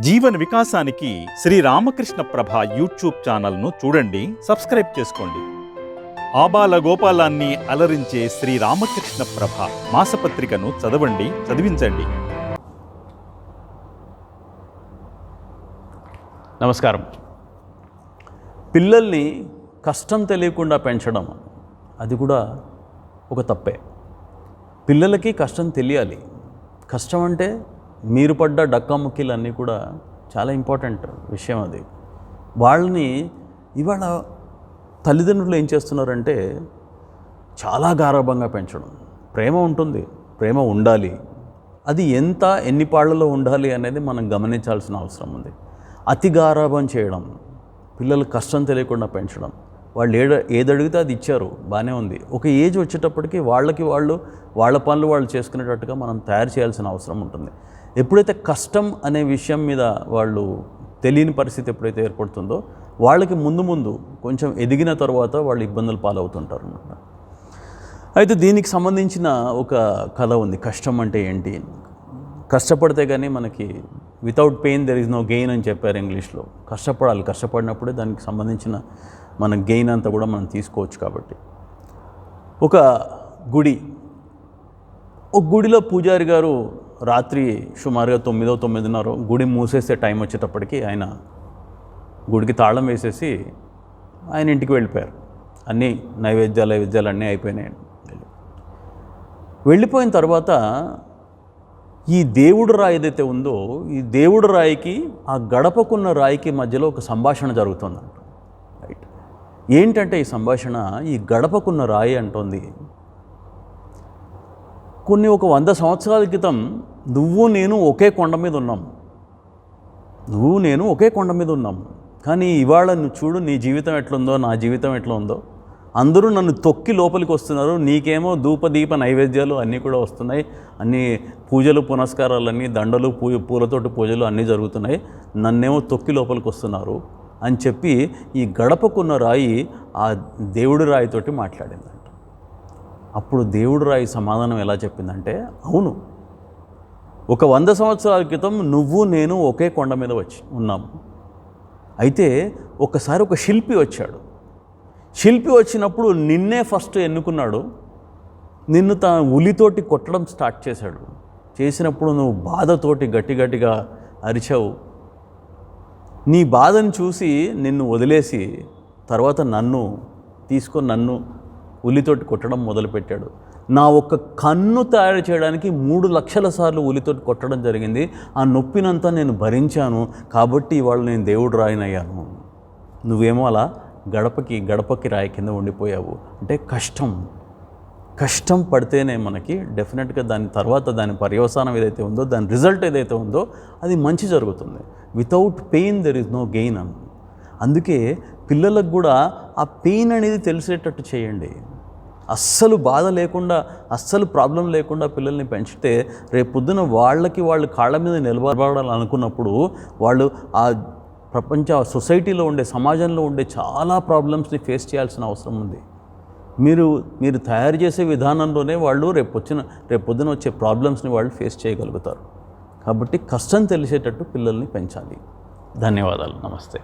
జీవన వికాసానికి శ్రీ రామకృష్ణ ప్రభ యూట్యూబ్ ఛానల్ను చూడండి సబ్స్క్రైబ్ చేసుకోండి. ఆబాల గోపాలాన్ని అలరించే శ్రీ రామకృష్ణ ప్రభ మాసపత్రికను చదవండి చదివించండి. నమస్కారం. పిల్లల్ని కష్టం తెలియకుండా పెంచడం అది కూడా ఒక తప్పే. పిల్లలకి కష్టం తెలియాలి. కష్టం అంటే మీరు పడ్డ డక్కాముక్కీలు అన్నీ కూడా చాలా ఇంపార్టెంట్ విషయం అది. వాళ్ళని ఇవాళ తల్లిదండ్రులు ఏం చేస్తున్నారంటే చాలా గారాభంగా పెంచడం. ప్రేమ ఉంటుంది ప్రేమ ఉండాలి. అది ఎంత ఎన్ని పాళ్ళలో ఉండాలి అనేది మనం గమనించాల్సిన అవసరం ఉంది. అతి గారాభం చేయడం పిల్లలు కష్టం తెలియకుండా పెంచడం. వాళ్ళు ఏడ ఏది అడిగితే అది ఇచ్చారు బాగానే ఉంది. ఒక ఏజ్ వచ్చేటప్పటికి వాళ్ళకి వాళ్ళు వాళ్ళ పనులు వాళ్ళు చేసుకునేటట్టుగా మనం తయారు చేయాల్సిన అవసరం ఉంటుంది. ఎప్పుడైతే కష్టం అనే విషయం మీద వాళ్ళు తెలియని పరిస్థితి ఎప్పుడైతే ఏర్పడుతుందో వాళ్ళకి ముందు ముందు కొంచెం ఎదిగిన తర్వాత వాళ్ళు ఇబ్బందులు పాలవుతుంటారు అనమాట అయితే దీనికి సంబంధించిన ఒక కథ ఉంది కష్టం అంటే ఏంటి? కష్టపడితే కానీ మనకి without pain there is no gain అని చెప్పారు ఇంగ్లీష్లో. కష్టపడాలి కష్టపడినప్పుడే దానికి సంబంధించిన మన గెయిన్ అంతా కూడా మనం తీసుకోవచ్చు కాబట్టి. ఒక గుడి ఒక గుడిలో పూజారి గారు రాత్రి సుమారుగా తొమ్మిదో తొమ్మిదిన్నర గుడి మూసేసే టైం వచ్చేటప్పటికి ఆయన గుడికి తాళం వేసేసి ఆయన ఇంటికి వెళ్ళిపోయారు. అన్నీ నైవేద్యాలు నైవేద్యాలు అన్నీ అయిపోయినాయి. వెళ్ళిపోయిన తర్వాత ఈ దేవుడు రాయి ఏదైతే ఉందో ఈ దేవుడు రాయికి ఆ గడపకున్న రాయికి మధ్యలో ఒక సంభాషణ జరుగుతుందంట. రైట్ ఏంటంటే ఈ సంభాషణ ఈ గడపకున్న రాయి అంటోంది కొన్ని ఒక వంద సంవత్సరాల క్రితం నువ్వు నేను ఒకే కొండ మీద ఉన్నాం. నువ్వు నేను ఒకే కొండ మీద ఉన్నాం. కానీ ఇవాళ నువ్వు చూడు నీ జీవితం ఎట్లుందో నా జీవితం ఎట్లా ఉందో అందరూ నన్ను తొక్కి లోపలికి వస్తున్నారు. నీకేమో ధూపదీప నైవేద్యాలు అన్నీ కూడా వస్తున్నాయి. అన్ని పూజలు పునస్కారాలు అన్నీ దండలు పూ పూలతోటి పూజలు అన్నీ జరుగుతున్నాయి. నన్నేమో తొక్కి లోపలికి వస్తున్నారు అని చెప్పి ఈ గడపకున్న రాయి ఆ దేవుడి రాయితోటి మాట్లాడింది. అప్పుడు దేవుడు రాయి సమాధానం ఎలా చెప్పిందంటే అవును ఒక వంద సంవత్సరాల క్రితం నువ్వు నేను ఒకే కొండ మీద వచ్చి ఉన్నాము. అయితే ఒకసారి ఒక శిల్పి వచ్చాడు. శిల్పి వచ్చినప్పుడు నిన్నే ఫస్ట్ ఎన్నుకున్నాడు. నిన్ను తన ఉలితోటి కొట్టడం స్టార్ట్ చేశాడు. చేసినప్పుడు నువ్వు బాధతోటి గట్టి గట్టిగా అరిచావు. నీ బాధను చూసి నిన్ను వదిలేసి తర్వాత నన్ను తీసుకొని నన్ను ఉలితోటి కొట్టడం మొదలుపెట్టాడు. నా ఒక్క కన్ను తయారు చేయడానికి మూడు లక్షల సార్లు ఉలితోటి కొట్టడం జరిగింది. ఆ నొప్పినంతా నేను భరించాను. కాబట్టి ఇవాళ నేను దేవుడు రాయినయ్యాను. నువ్వేమో అలా గడపకి గడపకి రాయి కింద ఉండిపోయావు. అంటే కష్టం. కష్టం పడితేనే మనకి డెఫినెట్గా దాని తర్వాత దాని పర్యవసానం ఏదైతే ఉందో దాని రిజల్ట్ ఏదైతే ఉందో అది మంచి జరుగుతుంది. Without pain there is no gain అన్. అందుకే పిల్లలకు కూడా ఆ పెయిన్ అనేది తెలిసేటట్టు చేయండి. అస్సలు బాధ లేకుండా అస్సలు ప్రాబ్లం లేకుండా పిల్లల్ని పెంచితే రేపు పొద్దున వాళ్ళకి వాళ్ళు కాళ్ళ మీద నిలబడాలనుకున్నప్పుడు వాళ్ళు ఆ ప్రపంచ సొసైటీలో ఉండే సమాజంలో ఉండే చాలా ప్రాబ్లమ్స్ని ఫేస్ చేయాల్సిన అవసరం ఉంది. మీరు మీరు తయారు చేసే విధానంలోనే వాళ్ళు రేపు వచ్చిన రేపు పొద్దున వచ్చే ప్రాబ్లమ్స్ని వాళ్ళు ఫేస్ చేయగలుగుతారు. కాబట్టి కష్టం తెలిసేటట్టు పిల్లల్ని పెంచాలి. ధన్యవాదాలు. నమస్తే.